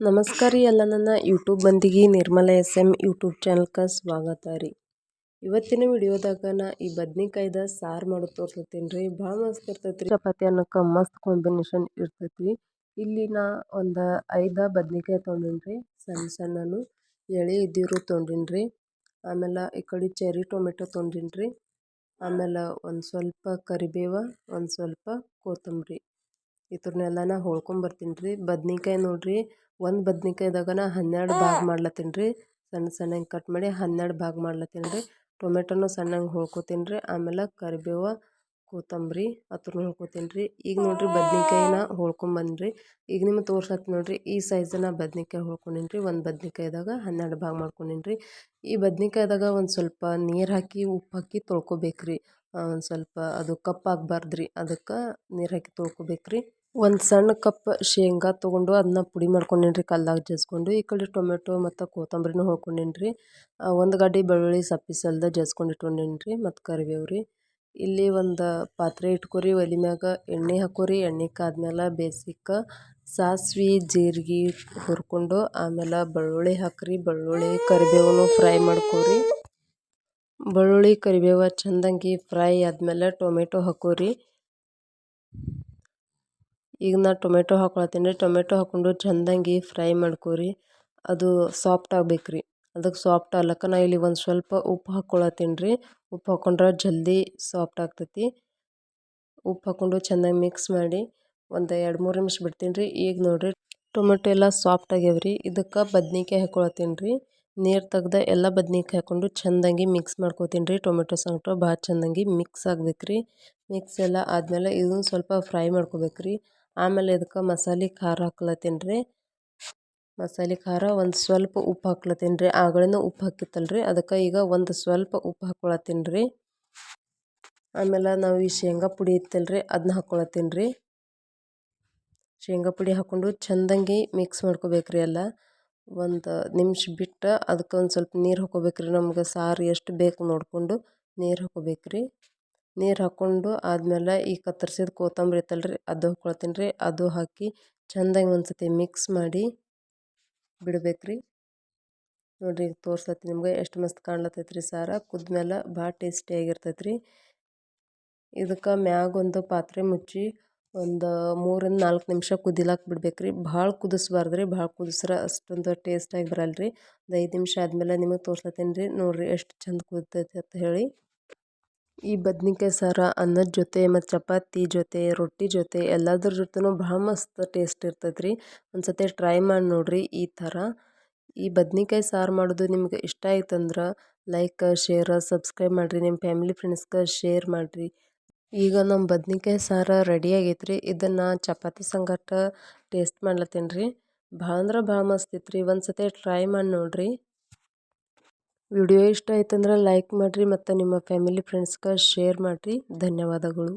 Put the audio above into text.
ನಮಸ್ಕಾರ ರೀ ಎಲ್ಲ ನನ್ನ ಯೂಟ್ಯೂಬ್ ಬಂದಿಗೆ ನಿರ್ಮಲ ಎಸ್ ಎಂ ಯೂಟ್ಯೂಬ್ ಚಾನಲ್ಗೆ ಸ್ವಾಗತ ರೀ. ಇವತ್ತಿನ ವಿಡಿಯೋದಾಗ ನಾ ಈ ಬದ್ನಿಕಾಯ್ದ ಸಾರು ಮಾಡೋದು ತೋರಿಸ್ತೀನಿ ರೀ ಭಾಳ ಮಸ್ತ್ ಇರ್ತೈತೆ ರೀ ಚಪಾತಿ ಅನ್ನಕ್ಕೆ ಮಸ್ತ್ ಕಾಂಬಿನೇಷನ್ ಇರ್ತೈತಿ ಇಲ್ಲಿ ನಾ ಒಂದು ಐದು ಬದ್ನಿಕಾಯಿ ತೊಗೊಂಡಿನಿ ರೀ ಸಣ್ಣ ಸಣ್ಣನು ಎಳೆ ಇದ್ದಿರು ತೊಗೊಂಡಿನಿ ರೀ ಆಮೇಲೆ ಈ ಕಡೆ ಚೆರಿ ಟೊಮೆಟೊ ತೊಗೊಂಡಿನಿ ರೀ ಆಮೇಲೆ ಒಂದು ಸ್ವಲ್ಪ ಕರಿಬೇವ, ಒಂದು ಸ್ವಲ್ಪ ಕೊತ್ತಂಬರಿ. ಇದ್ರನ್ನೆಲ್ಲ ಹೊಳ್ಕೊಂಬರ್ತೀನಿ ರೀ ಬದ್ನಿಕಾಯಿ ನೋಡಿರಿ ಒಂದು ಬದ್ನಿಕಾಯ್ದಾಗ ನಾ ಹನ್ನೆರಡು ಭಾಗ ಮಾಡ್ಲತ್ತೀನಿ ರೀ ಸಣ್ಣ ಸಣ್ಣಗೆ ಕಟ್ ಮಾಡಿ ಹನ್ನೆರಡು ಭಾಗ ಮಾಡ್ಲತ್ತೀನಿ ರೀ ಟೊಮೆಟೊನು ಸಣ್ಣಂಗೆ ಹೊಳ್ಕೊತೀನಿ ರೀ ಆಮೇಲೆ ಕರಿಬೇವು ಕೊತ್ತಂಬರಿ ಅತ್ರನು ಹೊಳ್ಕೊತೀನಿ ರೀ ಈಗ ನೋಡಿರಿ ಬದ್ನಿಕಾಯಿನ ಹೋಳ್ಕೊಂಬಂದ್ರಿ ಈಗ ನಿಮ್ಗೆ ತೋರ್ಸತ್ತೀನಿ ನೋಡಿರಿ ಈ ಸೈಜನ್ನ ಬದ್ನಿಕಾಯಿ ಹೋಳ್ಕೊಂಡೀನಿ ರೀ ಒಂದು ಬದ್ನಿಕಾಯ್ದಾಗ ಹನ್ನೆರಡು ಭಾಗ ಮಾಡ್ಕೊಂಡೀನಿ ರೀ ಈ ಬದ್ನಿಕಾಯ್ದಾಗ ಒಂದು ಸ್ವಲ್ಪ ನೀರು ಹಾಕಿ ಉಪ್ಪು ಹಾಕಿ ತೊಳ್ಕೊಬೇಕು ರೀ ಒಂದು ಸ್ವಲ್ಪ ಅದು ಕಪ್ಪಾಗಬಾರ್ದು ರೀ ಅದಕ್ಕೆ ನೀರು ಹಾಕಿ ತೊಳ್ಕೊಬೇಕು ರೀ ಒಂದು ಸಣ್ಣ ಕಪ್ ಶೇಂಗಾ ತೊಗೊಂಡು ಅದನ್ನ ಪುಡಿ ಮಾಡ್ಕೊಂಡೇನಿ ಕಲ್ಲಾಗ ಜಜ್ಕೊಂಡು. ಈ ಕಡೆ ಟೊಮೆಟೊ ಮತ್ತು ಕೊತ್ತಂಬರಿನೂ ಹೊಳ್ಕೊಂಡೀನಿ ಒಂದು ಗಡ್ಡೆ ಬೆಳ್ಳುಳ್ಳಿ ಸಲ್ದ ಜಜ್ಕೊಂಡು ಇಟ್ಕೊಂಡೇನಿ ರೀ ಮತ್ತು ಕರಿಬೇವು ರೀ ಇಲ್ಲಿ ಒಂದು ಪಾತ್ರೆ ಇಟ್ಕೊರಿ, ಒಲೆ ಮ್ಯಾಗ ಎಣ್ಣೆ ಹಾಕೋರಿ. ಎಣ್ಣೆ ಕಾದ್ಮೇಲೆ ಬೇಸಿಕ್ ಸಾಸ್ವೆ, ಜೀರಿಗೆ ಹುರ್ಕೊಂಡು ಆಮೇಲೆ ಬೆಳ್ಳುಳ್ಳಿ ಹಾಕ್ರಿ. ಬೆಳ್ಳುಳ್ಳಿ ಕರಿಬೇವನ್ನು ಫ್ರೈ ಮಾಡ್ಕೊರಿ. ಬೆಳ್ಳುಳ್ಳಿ, ಕರಿಬೇವು ಚಂದಂಗಿ ಫ್ರೈ ಆದಮೇಲೆ ಟೊಮೆಟೊ ಹಾಕೋರಿ. ಈಗ ನಾ ಟೊಮೆಟೊ ಹಾಕೊಳತ್ತೀನಿ. ರೀ ಟೊಮೆಟೊ ಹಾಕ್ಕೊಂಡು ಚಂದಂಗಿ ಫ್ರೈ ಮಾಡ್ಕೊರಿ. ಅದು ಸಾಫ್ಟ್ ಆಗ್ಬೇಕು ರೀ ಅದಕ್ಕೆ ಸಾಫ್ಟ್ ಆಗ್ಲಕ್ಕ ನಾ ಇಲ್ಲಿ ಒಂದು ಸ್ವಲ್ಪ ಉಪ್ಪು ಹಾಕ್ಕೊಳತ್ತೀನಿ ರೀ ಉಪ್ಪು ಹಾಕ್ಕೊಂಡ್ರೆ ಜಲ್ದಿ ಸಾಫ್ಟ್ ಆಗ್ತೈತಿ. ಉಪ್ಪು ಹಾಕ್ಕೊಂಡು ಚೆನ್ನಾಗಿ ಮಿಕ್ಸ್ ಮಾಡಿ ಒಂದು ಎರಡು ಮೂರು ನಿಮಿಷ ಬಿಡ್ತೀನಿ ರೀ ಈಗ ನೋಡಿರಿ, ಟೊಮೆಟೊ ಎಲ್ಲ ಸಾಫ್ಟ್ ಆಗ್ಯಾವ ರೀ ಇದಕ್ಕೆ ಬದ್ನಿಕಾಯಿ ಹಾಕ್ಕೊಳತ್ತೀನಿ ರೀ ನೀರು ತೆಗ್ದು ಎಲ್ಲ ಬದ್ನಿಕಾಯಿ ಹಾಕ್ಕೊಂಡು ಚೆಂದಂಗಿ ಮಿಕ್ಸ್ ಮಾಡ್ಕೊತೀನಿ ರೀ ಟೊಮೆಟೊ ಸಂಗಟ ಭಾಳ ಚೆಂದಂಗಿ ಮಿಕ್ಸ್ ಆಗ್ಬೇಕು ರೀ ಮಿಕ್ಸ್ ಎಲ್ಲ ಆದಮೇಲೆ ಇದನ್ನು ಸ್ವಲ್ಪ ಫ್ರೈ ಮಾಡ್ಕೋಬೇಕು ರೀ ಆಮೇಲೆ ಇದಕ್ಕೆ ಮಸಾಲೆ ಖಾರ ಹಾಕ್ಲತ್ತೀನಿ ರೀ. ಮಸಾಲೆ ಖಾರ ಒಂದು ಸ್ವಲ್ಪ ಉಪ್ಪು ಹಾಕ್ಲತ್ತೀನಿ ರೀ. ಆಗಳಿಂದ ಉಪ್ಪು ಹಾಕಿತ್ತಲ್ಲ ರೀ. ಅದಕ್ಕೆ ಈಗ ಒಂದು ಸ್ವಲ್ಪ ಉಪ್ಪು ಹಾಕ್ಕೊಳತ್ತೀನಿ ರೀ. ಆಮೇಲೆ ನಾವು ಈ ಶೇಂಗಾ ಪುಡಿ ಇತ್ತಲ್ಲ ರೀ ಅದನ್ನ ಹಾಕ್ಕೊಳತ್ತೀನಿ ರೀ. ಶೇಂಗಾ ಪುಡಿ ಹಾಕ್ಕೊಂಡು ಚೆಂದಂಗಿ ಮಿಕ್ಸ್ ಮಾಡ್ಕೋಬೇಕು ರೀ ಎಲ್ಲ. ಒಂದು ನಿಮಿಷ ಬಿಟ್ಟು ಅದಕ್ಕೆ ಒಂದು ಸ್ವಲ್ಪ ನೀರು ಹಾಕ್ಕೋಬೇಕು ರೀ. ನಮ್ಗೆ ಸಾರು ಎಷ್ಟು ಬೇಕು ನೋಡಿಕೊಂಡು ನೀರು ಹಾಕ್ಕೋಬೇಕು ರೀ. ನೀರು ಹಾಕ್ಕೊಂಡು ಆದಮೇಲೆ ಈ ಕತ್ತರಿಸಿದ ಕೊತ್ತಂಬರಿ ಇತ್ತಲ್ಲ ರೀ ಅದು ಹಾಕ್ಕೊಳ್ತೀನಿ ರೀ. ಅದು ಹಾಕಿ ಚೆಂದಾಗಿ ಒಂದು ಸತಿ ಮಿಕ್ಸ್ ಮಾಡಿ ಬಿಡ್ಬೇಕು ರೀ ನೋಡಿರಿ ಈಗ ತೋರ್ಸತ್ತಿ ನಿಮ್ಗೆ ಎಷ್ಟು ಮಸ್ತ್ ಕಾಣ್ಲತ್ತೈತೆ ರೀ ಸಾರ. ಕುದ್ಮೇಲೆ ಭಾಳ ಟೇಸ್ಟಿಯಾಗಿರ್ತೈತೆ ರೀ ಇದಕ್ಕೆ ಮ್ಯಾಗೊಂದು ಪಾತ್ರೆ ಮುಚ್ಚಿ ಒಂದು ಮೂರಿಂದ ನಾಲ್ಕು ನಿಮಿಷ ಕುದಿಲಾಕ್ ಬಿಡ್ಬೇಕು ರೀ ಭಾಳ ಕುದಿಸ್ಬಾರ್ದು ರೀ ಭಾಳ ಕುದಿಸ್ರೆ ಅಷ್ಟೊಂದು ಟೇಸ್ಟಾಗಿ ಬರಲ್ಲ ರೀ ಒಂದು ಐದು ನಿಮಿಷ ಆದಮೇಲೆ ನಿಮಗೆ ತೋರ್ಸತ್ತೀನಿ ರೀ. ನೋಡಿರಿ ಎಷ್ಟು ಚಂದ ಕುದಿತೈತೆ ಅಂತ ಹೇಳಿ. ಈ ಬದ್ನಿಕಾಯಿ ಸಾರು, ಅನ್ನದ ಜೊತೆ ಮತ್ತು ಚಪಾತಿ ಜೊತೆ, ರೊಟ್ಟಿ ಜೊತೆ ಎಲ್ಲದ್ರ ಜೊತೆನೂ ಭಾಳ ಮಸ್ತ್ ಟೇಸ್ಟ್ ಇರ್ತೈತೆ ರೀ ಒಂದು ಸತಿ ಟ್ರೈ ಮಾಡಿ ನೋಡಿರಿ ಈ ಥರ. ಈ ಬದ್ನಿಕಾಯಿ ಸಾರು ಮಾಡೋದು ನಿಮ್ಗೆ ಇಷ್ಟ ಆಯ್ತಂದ್ರೆ ಲೈಕ್ ಶೇರ್ ಸಬ್ಸ್ಕ್ರೈಬ್ ಮಾಡಿರಿ. ನಿಮ್ಮ ಫ್ಯಾಮಿಲಿ ಫ್ರೆಂಡ್ಸ್ಗೆ ಶೇರ್ ಮಾಡಿರಿ. ಈಗ ನಮ್ಮ ಬದ್ನಿಕಾಯಿ ಸಾರು ರೆಡಿ ಆಗೈತೆ ರೀ ಇದನ್ನು ಚಪಾತಿ ಸಂಗಟ ಟೇಸ್ಟ್ ಮಾಡ್ಲತ್ತೀನಿ ರೀ ಭಾಳ ಅಂದ್ರೆ ಭಾಳ ಮಸ್ತ್ ಇತ್ತು ರೀ ಒಂದು ಸತಿ ಟ್ರೈ ಮಾಡಿ ನೋಡಿರಿ. ವಿಡಿಯೋ ಇಷ್ಟ ಆಯ್ತಂದ್ರೆ ಲೈಕ್ ಮಾಡಿರಿ ಮತ್ತು ನಿಮ್ಮ ಫ್ಯಾಮಿಲಿ ಫ್ರೆಂಡ್ಸ್ಗೆ ಶೇರ್ ಮಾಡಿರಿ. ಧನ್ಯವಾದಗಳು.